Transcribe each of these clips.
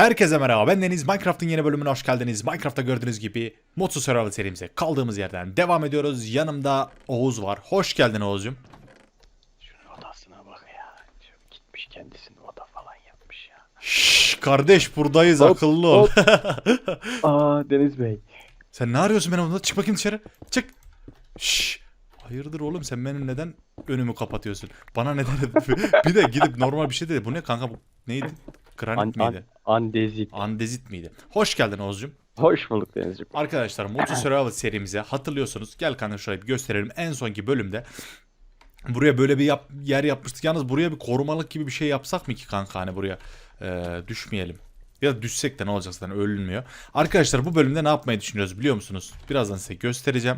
Herkese merhaba ben Deniz. Minecraft'ın yeni bölümüne hoş geldiniz. Minecraft'ta gördüğünüz gibi Modsuz Survival serimize kaldığımız yerden devam ediyoruz. Yanımda Oğuz var. Hoş geldin Oğuz'cum. Şunun odasına bak ya. Şu gitmiş kendisini oda falan yapmış ya. Şşş kardeş buradayız Hop, akıllı ol. Aa Deniz Bey. sen ne arıyorsun benim odamda? Çık bakayım dışarı. Çık. Şşş. Hayırdır oğlum sen benim neden önümü kapatıyorsun? Bana neden bir de gidip normal bir şey dedi. Bu ne kanka bu neydi? Granit An, an, miydi? Andezit. Andezit miydi? Hoş geldin Oğuz'cum. Hoş bulduk Denizciğim. Arkadaşlar Moto Survival serimize hatırlıyorsunuz. Gel kanka şurayı bir gösterelim. En sonki bölümde buraya böyle bir yap- yer yapmıştık. Yalnız buraya bir korumalık gibi bir şey yapsak mı ki kanka hani buraya e, düşmeyelim. Ya da düşsek de ne olacak zaten ölünmüyor. Arkadaşlar bu bölümde ne yapmayı düşünüyoruz biliyor musunuz? Birazdan size göstereceğim.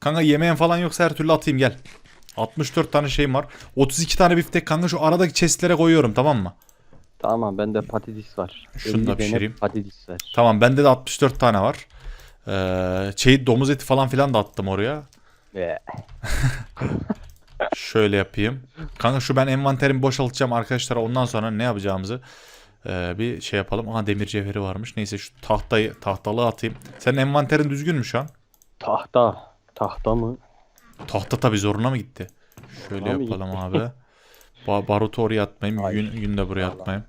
Kanka yemeğin falan yoksa her türlü atayım gel. 64 tane şeyim var. 32 tane biftek kanka şu aradaki chestlere koyuyorum tamam mı? Tamam bende patates var. Şunu 50 da pişireyim. Patates var. Tamam bende de 64 tane var. Ee, şey domuz eti falan filan da attım oraya. Şöyle yapayım. Kanka şu ben envanterimi boşaltacağım arkadaşlar. Ondan sonra ne yapacağımızı e, bir şey yapalım. Aha demir cevheri varmış. Neyse şu tahtayı tahtalığı atayım. Senin envanterin düzgün mü şu an? tahta. Tahta mı? Tahta tabi zoruna mı gitti? Şöyle Zoruna mı yapalım abi. Ba barutu oraya atmayayım. Ay. Yün, yün de buraya atmayayım.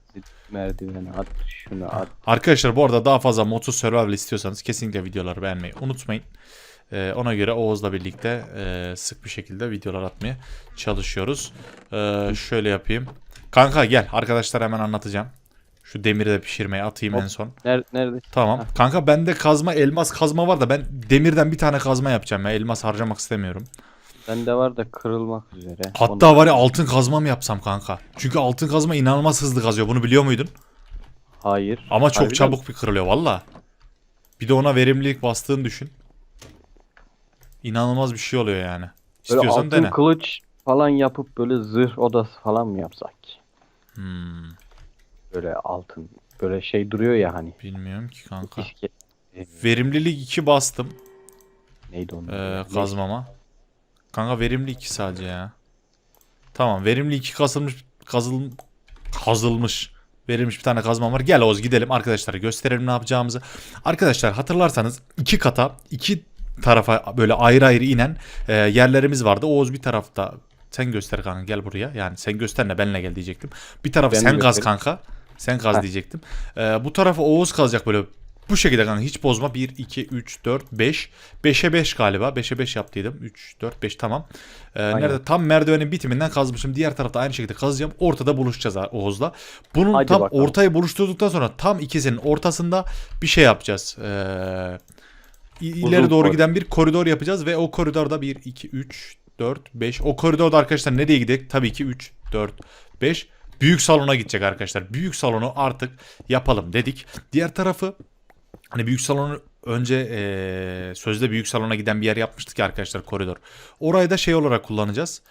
Merdiveni at. Şunu at. Arkadaşlar bu arada daha fazla Moto Survival istiyorsanız kesinlikle videoları beğenmeyi unutmayın. Ee, ona göre Oğuz'la birlikte e, sık bir şekilde videolar atmaya çalışıyoruz. Ee, şöyle yapayım. Kanka gel arkadaşlar hemen anlatacağım. Şu demiri de pişirmeye atayım Hop. en son. Nerede? nerede? Tamam. Kanka bende kazma elmas kazma var da ben demirden bir tane kazma yapacağım ya. Elmas harcamak istemiyorum. Bende var da kırılmak üzere. Hatta var ya altın kazma mı yapsam kanka? Çünkü altın kazma inanılmaz hızlı kazıyor. Bunu biliyor muydun? Hayır. Ama çok Harbiden çabuk bir kırılıyor valla. Bir de ona verimlilik bastığını düşün. İnanılmaz bir şey oluyor yani. Böyle İstiyorsan altın dene. kılıç falan yapıp böyle zırh odası falan mı yapsak? ki? Hmm, Böyle altın. Böyle şey duruyor ya hani. bilmiyorum ki kanka. Verimlilik 2 bastım Neydi onun? ee, kazmama. Kanka verimli 2 sadece ya. Tamam verimli 2 kasılmış kazıl kazılmış verilmiş bir tane kazmam var. Gel Oğuz gidelim arkadaşlara gösterelim ne yapacağımızı. Arkadaşlar hatırlarsanız iki kata iki tarafa böyle ayrı ayrı inen e, yerlerimiz vardı. Oğuz bir tarafta sen göster kanka gel buraya. Yani sen göster ne benle gel diyecektim. Bir tarafı Ben sen göstereyim. kanka. Sen kaz Heh. diyecektim. E, bu tarafı Oğuz kazacak böyle bu şekilde kanka hiç bozma. 1, 2, 3, 4, 5. 5'e 5 galiba. 5'e 5 yaptıydım. 3, 4, 5 tamam. Ee, nerede? Tam merdivenin bitiminden kazmışım. Diğer tarafta aynı şekilde kazacağım. Ortada buluşacağız Oğuz'la. Bunun Hadi tam bakalım. ortayı buluşturduktan sonra tam ikisinin ortasında bir şey yapacağız. Ee, ileri doğru koridor. giden bir koridor yapacağız ve o koridorda 1, 2, 3, 4, 5. O koridorda arkadaşlar nereye gidecek? Tabii ki 3, 4, 5. Büyük salona gidecek arkadaşlar. Büyük salonu artık yapalım dedik. Diğer tarafı Hani büyük salonu önce eee, sözde büyük salona giden bir yer yapmıştık ya arkadaşlar koridor. Orayı da şey olarak kullanacağız.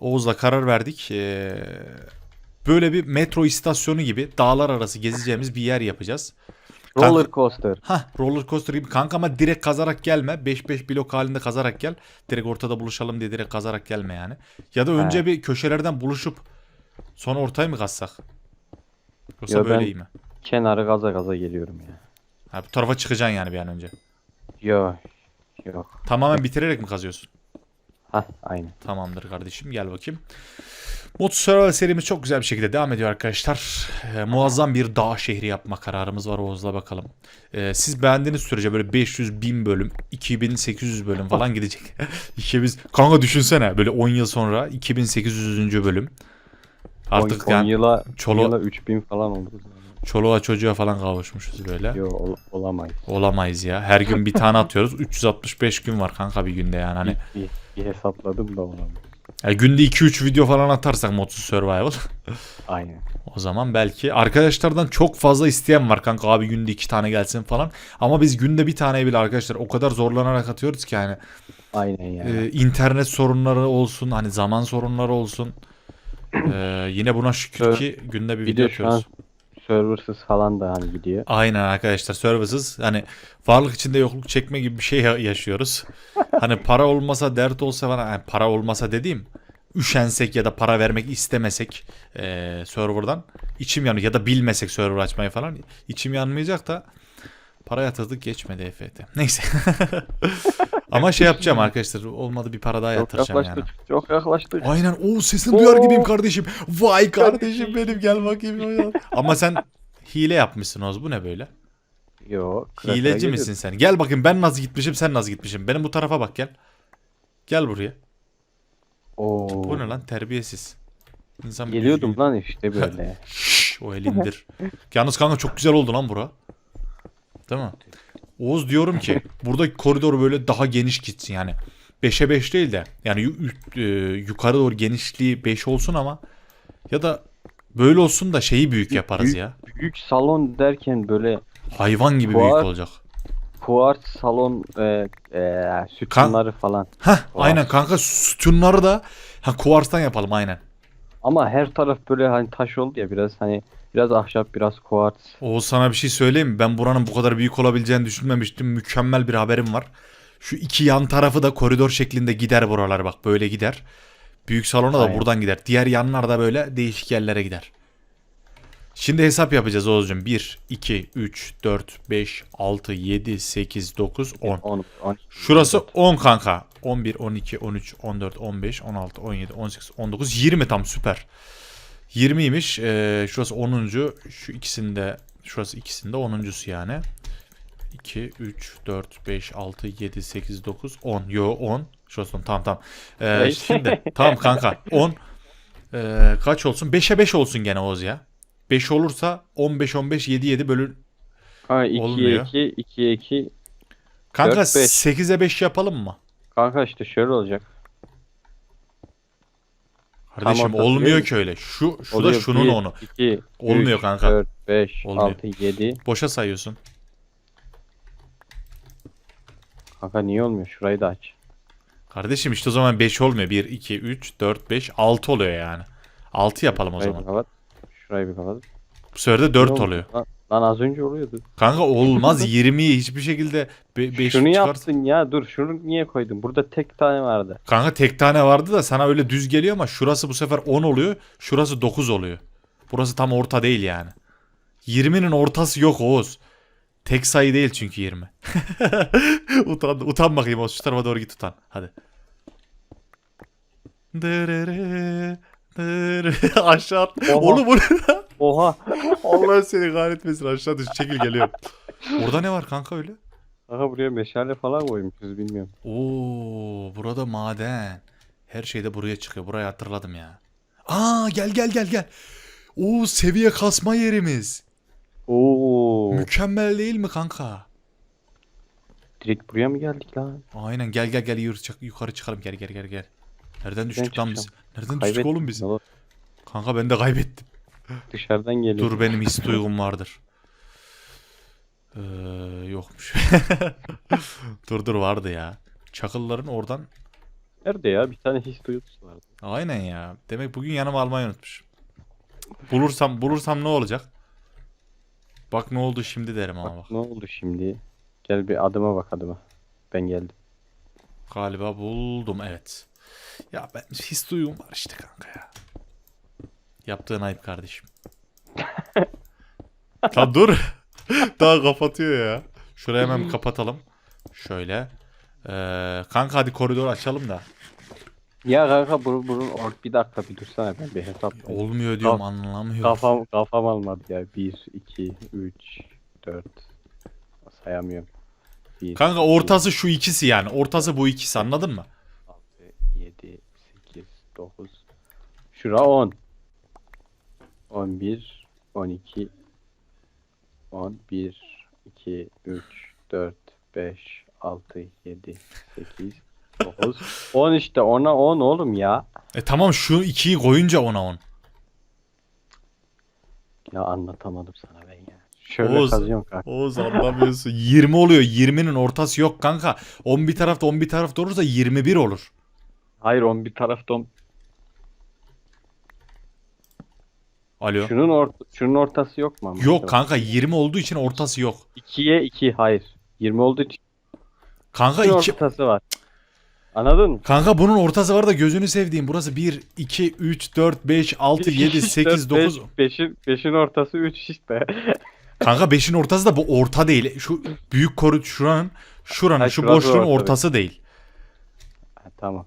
Oğuz'la karar verdik. Eee, böyle bir metro istasyonu gibi dağlar arası gezeceğimiz bir yer yapacağız. Roller coaster. Ha roller coaster gibi kanka ama direkt kazarak gelme. 5-5 blok halinde kazarak gel. Direkt ortada buluşalım diye direkt kazarak gelme yani. Ya da önce He. bir köşelerden buluşup sonra ortaya mı kazsak? Yoksa Yo, böyle ben- iyi mi? Kenarı gaza gaza geliyorum ya. Ha, bu tarafa çıkacaksın yani bir an önce. Yok. Yok. Tamamen bitirerek mi kazıyorsun? Hah aynen. Tamamdır kardeşim gel bakayım. Mod Survival serimiz çok güzel bir şekilde devam ediyor arkadaşlar. Ee, muazzam bir dağ şehri yapma kararımız var Oğuz'la bakalım. Ee, siz beğendiğiniz sürece böyle 500 bin bölüm, 2800 bölüm falan gidecek. İkimiz, kanka düşünsene böyle 10 yıl sonra 2800. bölüm. Artık 10 yani yıla, çolo- yıla 3000 falan oldu. Çoluğa çocuğa falan kavuşmuşuz böyle. Yok ol, olamayız. Olamayız ya. Her gün bir tane atıyoruz. 365 gün var kanka bir günde yani. Hani Bir, bir hesapladım da olamayız. yani günde 2-3 video falan atarsak Modsuz Survival. Aynen. O zaman belki arkadaşlardan çok fazla isteyen var kanka abi günde iki tane gelsin falan. Ama biz günde bir tane bile arkadaşlar o kadar zorlanarak atıyoruz ki yani. Aynen yani. Ee, internet sorunları olsun hani zaman sorunları olsun. Ee, yine buna şükür ki günde bir bir video de şu an serversız falan da hani gidiyor. Aynen arkadaşlar services hani varlık içinde yokluk çekme gibi bir şey ya- yaşıyoruz. hani para olmasa dert olsa falan yani para olmasa dediğim üşensek ya da para vermek istemesek eee serverdan içim yanıyor ya da bilmesek server açmayı falan içim yanmayacak da para yatırdık geçmedi EFT. Neyse. Ama şey yapacağım arkadaşlar olmadı bir para daha Çok yatıracağım yani. yaklaştık. Çok yaklaştık. Aynen o sesini duyar Oo. gibiyim kardeşim. Vay kardeşim benim gel bakayım. Ama sen hile yapmışsın Oz bu ne böyle? Yo. Hileci misin sen? Gel bakayım ben nasıl gitmişim sen nasıl gitmişim. Benim bu tarafa bak gel. Gel buraya. Oo. Bu ne lan terbiyesiz. İnsan bir Geliyordum lan işte böyle. Şşş, o el indir. Yalnız kanka çok güzel oldu lan bura. Değil mi? Oğuz diyorum ki buradaki koridor böyle daha geniş gitsin yani. 5'e 5 değil de yani e, yukarı doğru genişliği 5 olsun ama ya da böyle olsun da şeyi büyük yaparız Büyük- ya. Büyük salon derken böyle Hayvan gibi büyük Fuar- olacak. kuart salon e, e, sütunları falan. Hah Kuars. aynen kanka sütunları da ha kuarstan yapalım aynen. Ama her taraf böyle hani taş oldu ya biraz hani biraz ahşap biraz kuart. Oğuz sana bir şey söyleyeyim mi? Ben buranın bu kadar büyük olabileceğini düşünmemiştim. Mükemmel bir haberim var. Şu iki yan tarafı da koridor şeklinde gider buralar bak böyle gider. Büyük salona da Aynen. buradan gider. Diğer yanlar da böyle değişik yerlere gider. Şimdi hesap yapacağız Oğuz'cum. 1, 2, 3, 4, 5, 6, 7, 8, 9, 10. 10, 10. Şurası 10 kanka. 11, 12, 13, 14, 15, 16, 17, 18, 19, 20 tam süper. 20'ymiş. Ee, şurası 10. Şu ikisinde şurası ikisinde 10.sü yani. 2, 3, 4, 5, 6, 7, 8, 9, 10. Yo 10. Şurası 10. Tamam tamam. Ee, şimdi tamam kanka 10. Ee, kaç olsun? 5'e 5 olsun gene Oğuz ya. 5 olursa 15, 15, 7, 7 bölü... Ha 2'ye Olmuyor. 2, 2'ye 2. Kanka Dört, beş. 8'e 5 yapalım mı? Kanka işte şöyle olacak. Kardeşim ortası olmuyor değil ki öyle. Şu şu da şunun Bir, onu. 2, Olmuyor 3, kanka. 4, 5, Olmuyor. 6, 7. Boşa sayıyorsun. Kanka niye olmuyor? Şurayı da aç. Kardeşim işte o zaman 5 olmuyor. 1, 2, 3, 4, 5, 6 oluyor yani. 6 yapalım o Şurayı zaman. bir kapat. Şurayı bir kapat. Bu sefer de Ne 4 oldu? oluyor. Lan, lan az önce oluyordu. Kanka olmaz 20'yi hiçbir şekilde 5 Şunu yaptın ya dur şunu niye koydun? Burada tek tane vardı. Kanka tek tane vardı da sana öyle düz geliyor ama şurası bu sefer 10 oluyor. Şurası 9 oluyor. Burası tam orta değil yani. 20'nin ortası yok Oğuz. Tek sayı değil çünkü 20. utan, utan bakayım Oğuz. Şu tarafa doğru git utan. Hadi. Dırırı, dırırı. Aşağı at. Oğlum bu? Oha. Allah seni kahretmesin aşağı düş. Çekil geliyor. Orada ne var kanka öyle? Kanka buraya meşale falan koymuşuz bilmiyorum. Oo, burada maden. Her şey de buraya çıkıyor. Burayı hatırladım ya. Aa gel gel gel gel. Oo seviye kasma yerimiz. Oo. Mükemmel değil mi kanka? Direkt buraya mı geldik lan? Aynen gel gel gel yürü çık, yukarı çıkalım gel gel gel gel. Nereden düştük lan biz? Nereden düştük oğlum biz? Kanka ben de kaybettim. Dışarıdan geliyor. Dur benim his duygum vardır. Ee, yokmuş. dur dur vardı ya. Çakılların oradan. Nerede ya? Bir tane his duygusu vardı. Aynen ya. Demek bugün yanıma almayı unutmuş. Bulursam bulursam ne olacak? Bak ne oldu şimdi derim ama bak. Ne oldu şimdi? Gel bir adıma bak adıma. Ben geldim. Galiba buldum evet. Ya ben his duygum var işte kanka ya. Yaptığın ayıp kardeşim. ya dur. Daha kapatıyor ya. Şurayı hemen bir kapatalım. Şöyle. Ee, kanka hadi koridor açalım da. Ya kanka bunun, bunun or- bir dakika bir dursana ben bir hesap yapayım. Olmuyor diyorum Kaf- anlamıyorum. Kafam kafam almadı ya. 1 2 3 4 sayamıyorum. 1 Kanka ortası şu ikisi yani. Ortası bu ikisi anladın mı? 6 7 8 9 Şura 10 11 12 11 2 3 4 5 6 7 8 9 10 işte ona 10 oğlum ya. E tamam şu ikiyi koyunca ona on. Ya anlatamadım sana ben ya. Şöyle Oğuz. kazıyorum kanka. Oğuz anlamıyorsun. 20 oluyor. 20'nin ortası yok kanka. 10 bir tarafta 10 bir tarafta olursa 21 olur. Hayır 10 bir tarafta on- Alo. Şunun ort şunun ortası yok mu? Yok kanka 20 olduğu için ortası yok. 2'ye 2 hayır. 20 olduğu için Kanka şunun 2 ortası var. Anladın mı? Kanka bunun ortası var da gözünü sevdiğim. Burası 1, 2, 3, 4, 5, 6, 7, 8, 9. 5'in 5'in ortası 3 işte. Kanka 5'in ortası da bu orta değil. Şu büyük koru şuranın şuranın Ha, şu boşluğun orta değil. ortası değil. Ha, tamam.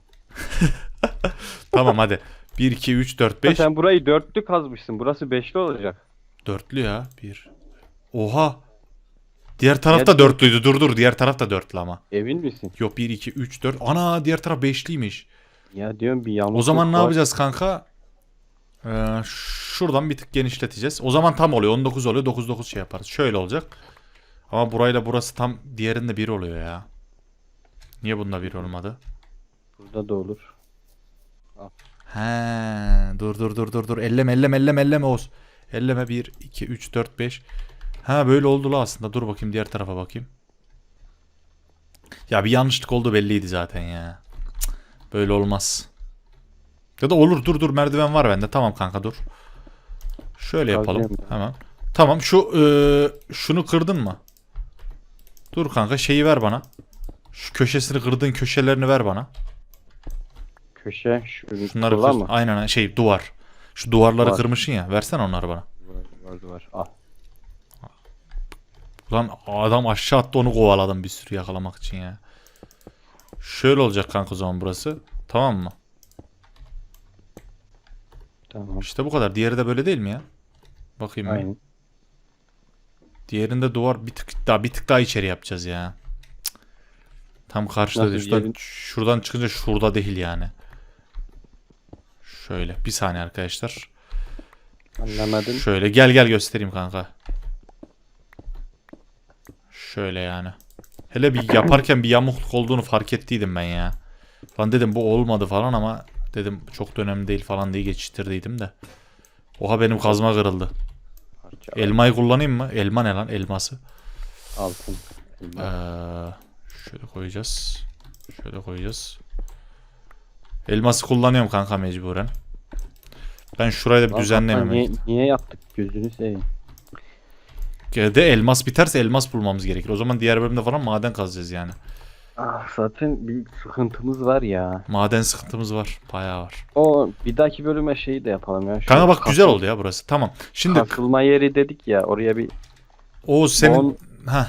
Tamam hadi. 1, 2, 3, 4, 5. Sen burayı dörtlü kazmışsın. Burası beşli olacak. Dörtlü ya. 1. Oha. Diğer taraf da dörtlüydü. Dur dur. Diğer taraf da dörtlü ama. Emin misin? Yok 1, 2, 3, 4. Ana diğer taraf beşliymiş. Ya diyorum bir yanlış. O zaman ne yapacağız kanka? Ee, şuradan bir tık genişleteceğiz. O zaman tam oluyor. 19 oluyor. 9 9 şey yaparız. Şöyle olacak. Ama burayla burası tam diğerinde 1 oluyor ya. Niye bunda 1 olmadı? Burada da olur. He, dur dur dur dur dur. Elleme elleme elleme elleme Oğuz. Elleme 1 2 3 4 5. Ha böyle oldu la aslında. Dur bakayım diğer tarafa bakayım. Ya bir yanlışlık oldu belliydi zaten ya. Böyle olmaz. Ya da olur dur dur merdiven var bende. Tamam kanka dur. Şöyle yapalım. Hemen. Tamam şu eee, şunu kırdın mı? Dur kanka şeyi ver bana. Şu köşesini kırdığın köşelerini ver bana. Köşe şu Şunları kır. mı? Aynen şey duvar. Şu duvarları Duvar. kırmışsın ya. Versene onları bana. Var var var. Al. Lan adam aşağı attı onu kovaladım bir sürü yakalamak için ya. Şöyle olacak kanka o zaman burası. Tamam mı? Tamam. İşte bu kadar. Diğeri de böyle değil mi ya? Bakayım. Aynen. Diğerinde duvar bir tık daha bir tık daha içeri yapacağız ya. Cık. Tam karşıda değil. Şuradan, yerin- şuradan çıkınca şurada değil yani. Şöyle bir saniye arkadaşlar. Anlamadım. Şöyle gel gel göstereyim kanka. Şöyle yani. Hele bir yaparken bir yamukluk olduğunu fark ettiydim ben ya. Lan dedim bu olmadı falan ama dedim çok da önemli değil falan diye geçiştirdiydim de. Oha benim kazma kırıldı. Elmayı kullanayım mı? Elma ne lan? Elması. altın. Ee, şöyle koyacağız. Şöyle koyacağız. Elması kullanıyorum kanka mecburen. Ben şurayı da bir Lan. Niye, niye yaptık gözünü seveyim. De elmas biterse elmas bulmamız gerekir. O zaman diğer bölümde falan maden kazacağız yani. Ah, zaten bir sıkıntımız var ya. Maden sıkıntımız var. Bayağı var. O bir dahaki bölüme şeyi de yapalım ya. Şu Kanka bak güzel oldu ya burası. Tamam. Şimdi Kasılma yeri dedik ya oraya bir o senin On- ha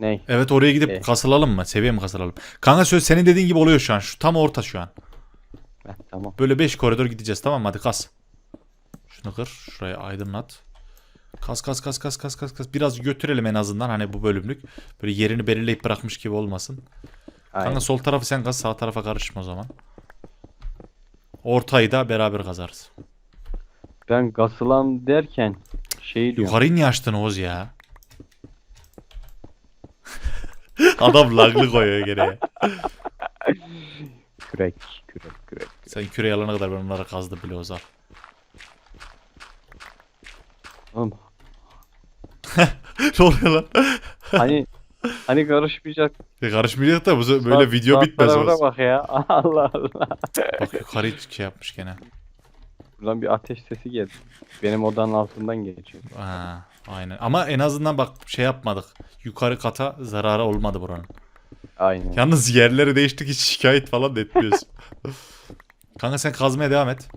ne? evet oraya gidip E. kasılalım mı? Seviye mi kasılalım? Kanka söz senin dediğin gibi oluyor şu an. Şu tam orta şu an. Heh, tamam. Böyle 5 koridor gideceğiz tamam mı? Hadi kas. Şunu kır. Şurayı aydınlat. Kas kas kas kas kas kas kas. Biraz götürelim en azından hani bu bölümlük. Böyle yerini belirleyip bırakmış gibi olmasın. Aynen. Kanka sol tarafı sen kaz sağ tarafa karışma o zaman. Ortayı da beraber kazarız. Ben kasılan derken şey diyorum. Yukarıyı niye açtın Oğuz ya? Adam laglı koyuyor gene. Kürek, kürek, kürek. Sen küre alana kadar ben onları kazdım bile Ozan. Oğlum, ne oluyor lan? hani hani karışmayacak. Ya Karışmayacak da bu böyle Saat- video bitmez saatlerine Oğuz. bak ya. Allah Allah. Bak yukarı şey yapmış gene. Buradan bir ateş sesi geldi. Benim odanın altından geçiyor. Ha, aynen. Ama en azından bak şey yapmadık. Yukarı kata zararı olmadı buranın. Aynen. Yalnız yerleri değiştik hiç şikayet falan da etmiyoruz. Kanka sen kazmaya devam et.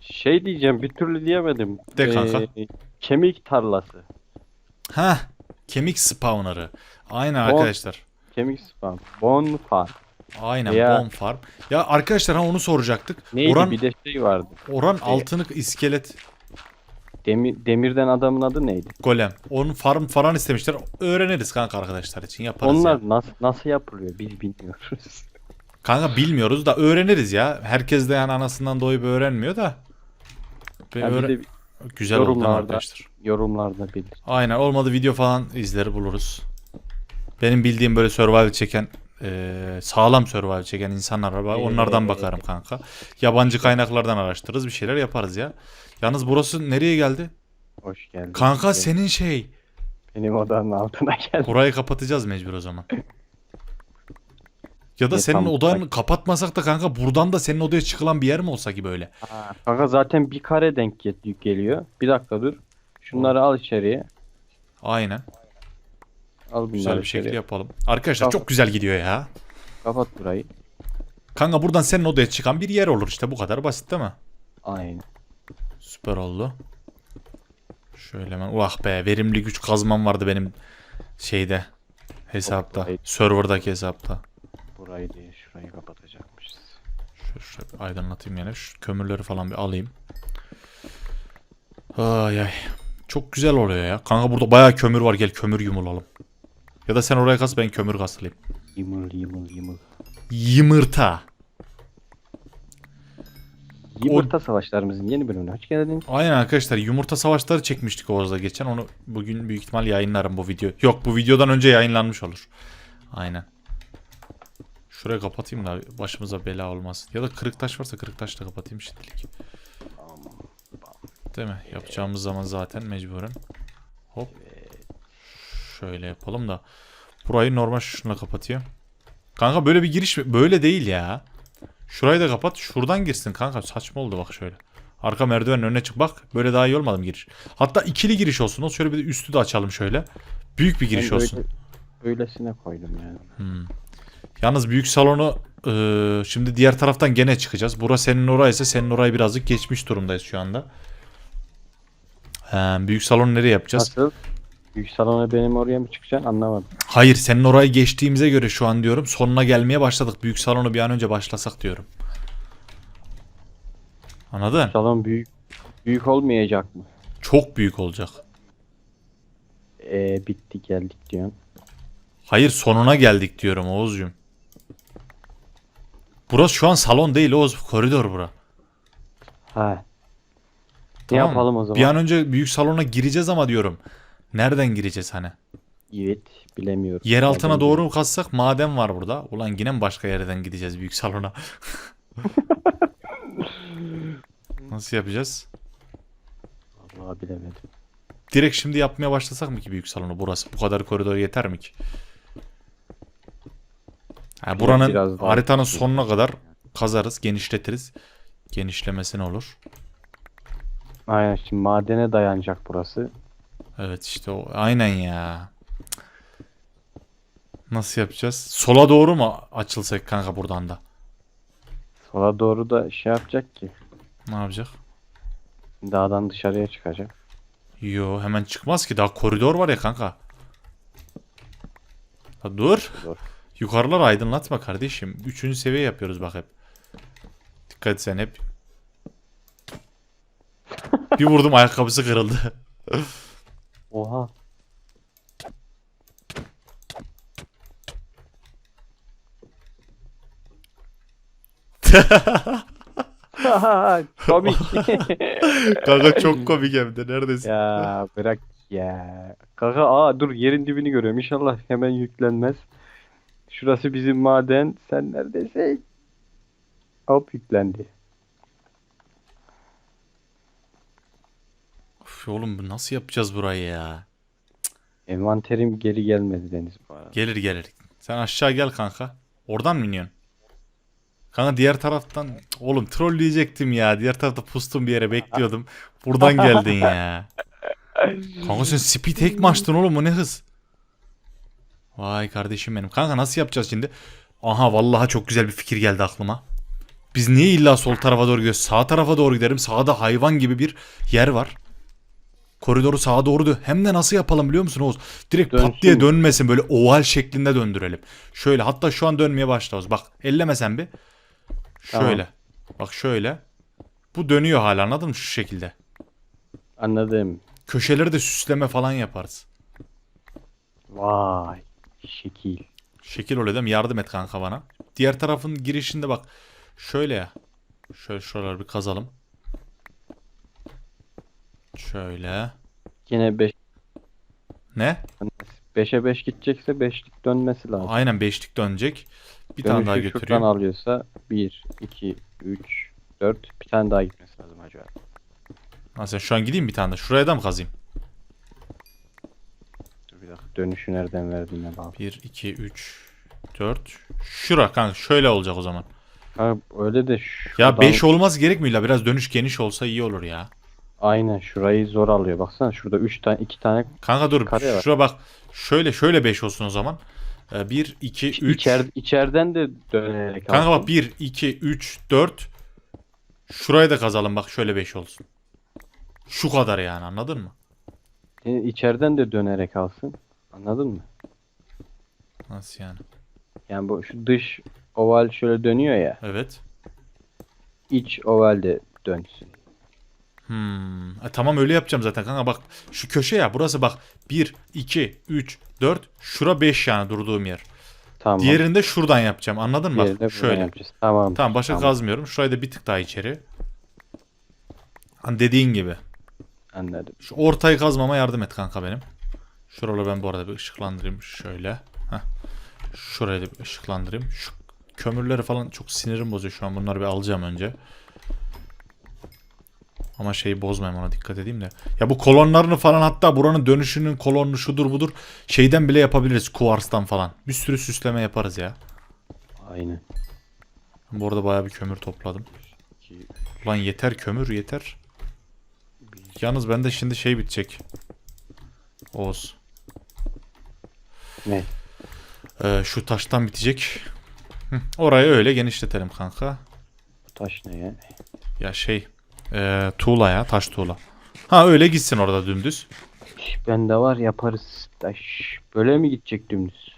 Şey diyeceğim bir türlü diyemedim. De kanka. Ee, kemik tarlası. Ha, kemik spawner'ı. Aynen Bon- arkadaşlar. Kemik spam. Bon farm. Aynen Ya. bomb farm. Ya arkadaşlar ha onu soracaktık. Neydi Oran bir de şey vardı. oran altını iskelet Demir, demirden adamın adı neydi? golem. Onun farm falan istemişler. Öğreniriz kanka arkadaşlar için yaparız Onlar ya. nasıl nasıl yapılıyor biz bilmiyoruz. Kanka bilmiyoruz da öğreniriz ya. Herkes de yani anasından doyup öğrenmiyor da. Ya bir de Güzel oldu arkadaşlar. yorumlarda bilir. Aynen olmadı video falan izleri buluruz. Benim bildiğim böyle survival çeken e, sağlam survival çeken insanlar var. Onlardan Ee. bakarım kanka. Yabancı kaynaklardan araştırırız bir şeyler yaparız ya. Yalnız burası nereye geldi? Hoş geldin. Kanka senin şey. Benim odanın altına geldi. Orayı kapatacağız mecbur o zaman. Ya da Ne senin tam- odanı kapatmasak da kanka buradan da senin odaya çıkılan bir yer mi olsa ki böyle? Ha, Kanka zaten bir kare denk gel- geliyor. Bir dakika dur. Şunları al içeriye. Aynen. Al bunları Güzel bir içeriye. şekilde yapalım. Arkadaşlar Tamam. çok güzel gidiyor ya. Kapat burayı. Kanka buradan senin odaya çıkan bir yer olur işte bu kadar basit değil mi? Aynen. Süper oldu. Şöyle hemen. Vah be verimli güç kazmam vardı benim şeyde hesapta. Vay. Serverdaki hesapta. Burayı değil şurayı kapatacakmışız. Şöyle, şöyle bir aydınlatayım yine. Şu kömürleri falan bir alayım. Ay ay. Çok güzel oluyor ya. Kanka burada bayağı kömür var. Gel kömür yumulalım. Ya da sen oraya kas ben kömür kasılayım. Yımıl yımıl yımıl. Yımırta. Yumurta savaşlarımızın yeni bölümüne hoş geldiniz. Aynen arkadaşlar yumurta savaşları çekmiştik Oğuz'la geçen. Onu bugün büyük ihtimal yayınlarım bu video. Yok bu videodan önce yayınlanmış olur. Aynen. Şurayı kapatayım da başımıza bela olmasın. Ya da kırık taş varsa kırık taş da kapatayım şimdilik. Değil mi? Yapacağımız zaman zaten mecburen. Hop. Şöyle yapalım da. Burayı normal şununla kapatayım. Kanka böyle bir giriş böyle değil ya. Şurayı da kapat. Şuradan girsin kanka. Saçma oldu bak şöyle. Arka merdivenin önüne çık bak. Böyle daha iyi olmadı mı giriş? Hatta ikili giriş olsun. O şöyle bir de üstü de açalım şöyle. Büyük bir giriş Ben olsun. Öyle, öylesine koydum yani. Yalnız büyük salonu eee, şimdi diğer taraftan gene çıkacağız. Bura senin oraysa senin orayı birazcık geçmiş durumdayız şu anda. He, büyük salonu nereye yapacağız? Nasıl? Büyük salona benim oraya mı çıkacaksın anlamadım. Hayır senin orayı geçtiğimize göre şu an diyorum sonuna gelmeye başladık. Büyük salonu bir an önce başlasak diyorum. Anladın? Salon büyük büyük olmayacak mı? Çok büyük olacak. Ee, bitti geldik diyorsun. Hayır sonuna geldik diyorum Oğuzcum. Burası şu an salon değil Oğuz. Koridor bura. Ha. Ne Tamam yapalım o zaman? Bir an önce büyük salona gireceğiz ama diyorum. Nereden gireceğiz hani? Evet bilemiyorum. Yer altına Nereden doğru mu kazsak maden var burada. Ulan yine mi başka yerden gideceğiz büyük salona? Nasıl yapacağız? Vallahi bilemedim. Direkt şimdi yapmaya başlasak mı ki büyük salonu burası? Bu kadar koridor yeter mi ki? Ha, buranın biraz daha- haritanın sonuna kadar kazarız, genişletiriz. Genişlemesi ne olur? Aynen şimdi madene dayanacak burası. Evet işte o. Aynen ya. Nasıl yapacağız? Sola doğru mu açılsak kanka buradan da? Sola doğru da şey yapacak ki. Ne yapacak? Dağdan dışarıya çıkacak. Yo hemen çıkmaz ki. Daha koridor var ya kanka. Ha, dur. Dur. Yukarılar aydınlatma kardeşim. Üçüncü seviye yapıyoruz bak hep. Dikkat sen hep. Bir vurdum ayakkabısı kırıldı. Oha. Komik. kanka çok komik hem de neredesin? ya bırak ya. Kaka aa dur yerin dibini görüyorum. İnşallah hemen yüklenmez. Şurası bizim maden. Sen neredesin? Hop yüklendi. Of, oğlum bu nasıl yapacağız burayı ya? Envanterim geri gelmedi Deniz bu arada. Gelir gelir. Sen aşağı gel kanka. Oradan mı iniyorsun? Kanka diğer taraftan oğlum trolleyecektim ya. Diğer tarafta pustum bir yere bekliyordum. Buradan geldin ya. Kanka sen speed hack mi açtın oğlum bu ne hız? Vay kardeşim benim. Kanka nasıl yapacağız şimdi? Aha vallahi çok güzel bir fikir geldi aklıma. Biz niye illa sol tarafa doğru gidiyoruz? Sağ tarafa doğru gidelim. Sağda hayvan gibi bir yer var. Koridoru sağa doğru dön. Hem de nasıl yapalım biliyor musun Oğuz? Direkt Dönsün pat diye dönmesin. Böyle oval şeklinde döndürelim. Şöyle hatta şu an dönmeye başlıyoruz. Bak ellemesen bir. Şöyle. Bak şöyle. Bu dönüyor hala anladın mı? Şu şekilde. Anladım. Köşeleri de süsleme falan yaparız. Vay. Şekil. Şekil öyle değil mi? Yardım et kanka bana. Diğer tarafın girişinde bak. Şöyle ya. Şöyle şuraları bir kazalım. Şöyle. Yine 5 Ne? 5'e 5 gidecekse 5'lik dönmesi lazım. Aynen beşlik dönecek. Bir tane daha Dönüşü şuradan götürüyor. alıyorsa 1, 2, 3, 4 bir tane daha gitmesi lazım acaba. Nasıl şu an gideyim bir tane de. Şuraya da mı kazayım? Dur bir dakika dönüşü nereden verdiğine bağlı. 1, 2, 3, 4. Şura kanka şöyle olacak o zaman. Ha, öyle de Ya şuradan 5 olmaz gerekmiyor la. Biraz dönüş geniş olsa iyi olur ya. Aynen şurayı zor alıyor. Baksana şurada 3 tane 2 tane Kanka dur. Kare var. Şura bak. Şöyle şöyle 5 olsun o zaman. 1, 2, 3. İçer, içeriden de dönerek Kanka bak 1, 2, 3, 4. Şurayı da kazalım bak şöyle 5 olsun. Şu kadar yani anladın mı? E, içeriden de dönerek alsın. Anladın mı? Nasıl yani? Yani bu şu dış oval şöyle dönüyor ya. Evet. iç oval de dönsün. Hmm. E, tamam öyle yapacağım zaten kanka bak şu köşe ya burası bak 1, 2, 3, 4 şura 5 yani durduğum yer. Tamam. Diğerini de şuradan yapacağım anladın mı? Bak şöyle. yapacağız. Tamam. Tamam başka Tamam. kazmıyorum. Şurayı da bir tık daha içeri. Hani dediğin gibi. Anladım. Şu ortayı kazmama yardım et kanka benim. Şuraları ben bu arada bir ışıklandırayım şöyle. Heh. Şurayı da bir ışıklandırayım. Şu kömürleri falan çok sinirim bozuyor şu an. Bunları bir alacağım önce. Ama şeyi bozmayayım ona dikkat edeyim de. Ya bu kolonlarını falan hatta buranın dönüşünün kolonunu şudur budur şeyden bile yapabiliriz. Kuvarstan falan. Bir sürü süsleme yaparız ya. Aynen. Bu arada bayağı bir kömür topladım. Ulan yeter kömür yeter. Yalnız bende şimdi şey bitecek. Oğuz. Ne? Ee, şu taştan bitecek. Hı, orayı öyle genişletelim kanka. Bu taş ne ya? Ya şey. E, tuğla ya taş tuğla. Ha öyle gitsin orada dümdüz. Bende var yaparız. Taş. Böyle mi gidecek dümdüz?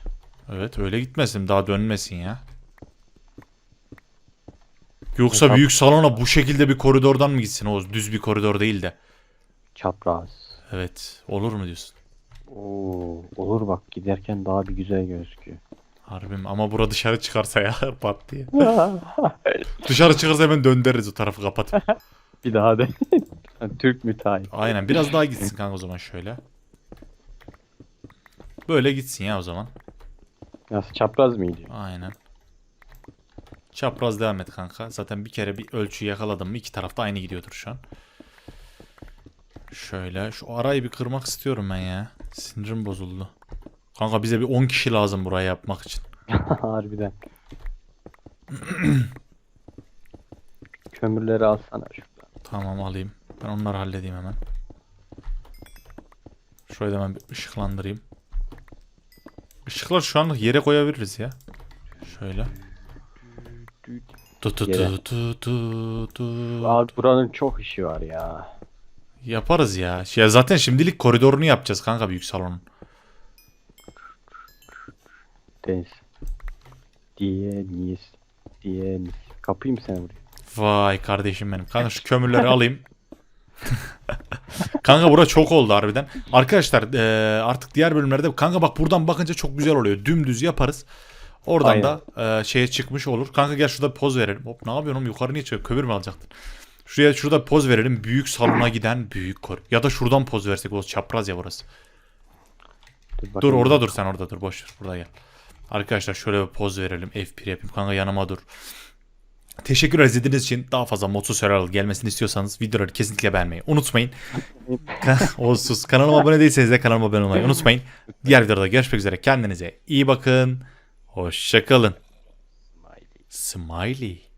Evet öyle gitmesin daha dönmesin ya. Yoksa Tamam. büyük salona bu şekilde bir koridordan mı gitsin Oğuz? Düz bir koridor değil de. Çapraz. Evet olur mu diyorsun? Oo, olur bak giderken daha bir güzel gözüküyor. Harbi mi? Ama bura dışarı çıkarsa ya pat diye. Dışarı çıkarsa hemen döndürürüz o tarafı kapatıp. bir daha de. Türk müteahhit. Aynen biraz daha gitsin kanka o zaman şöyle. Böyle gitsin ya o zaman. Nasıl çapraz mıydı? Aynen. Çapraz devam et kanka. Zaten bir kere bir ölçü yakaladım mı iki tarafta aynı gidiyordur şu an. Şöyle şu arayı bir kırmak istiyorum ben ya. Sinirim bozuldu. Kanka bize bir 10 kişi lazım burayı yapmak için. Harbiden. Kömürleri alsana şuradan. Tamam alayım. Ben onları halledeyim hemen. Şöyle hemen bir ışıklandırayım. Işıklar şu anlık yere koyabiliriz ya. Şöyle. Tu tu Yere. tu tu tu tu. Abi buranın çok işi var ya. Yaparız ya. Ya zaten şimdilik koridorunu yapacağız kanka büyük salonun. Deniz. Deniz. Deniz. Kapayım seni buraya. Vay kardeşim benim. Kanka şu kömürleri alayım. kanka bura çok oldu harbiden. Arkadaşlar eee, artık diğer bölümlerde kanka bak buradan bakınca çok güzel oluyor. Dümdüz yaparız. Oradan Aynen. da eee, şeye çıkmış olur. Kanka gel şurada bir poz verelim. Hop ne yapıyorsun oğlum? yukarı niye çıkıyor? Kömür mü alacaktın? Şuraya şurada bir poz verelim. Büyük salona giden büyük kor. Ya da şuradan poz versek o çapraz ya burası. Dur, Dur orada dur sen orada dur boş ver burada gel. Arkadaşlar şöyle bir poz verelim. F1 yapayım. Kanka yanıma dur. Teşekkür izlediğiniz için daha fazla Moto Survival gelmesini istiyorsanız videoları kesinlikle beğenmeyi unutmayın. Olsuz. Kanalıma abone değilseniz de kanalıma abone olmayı unutmayın. Diğer videoda görüşmek üzere. Kendinize iyi bakın. Hoşçakalın. Smiley. Smiley.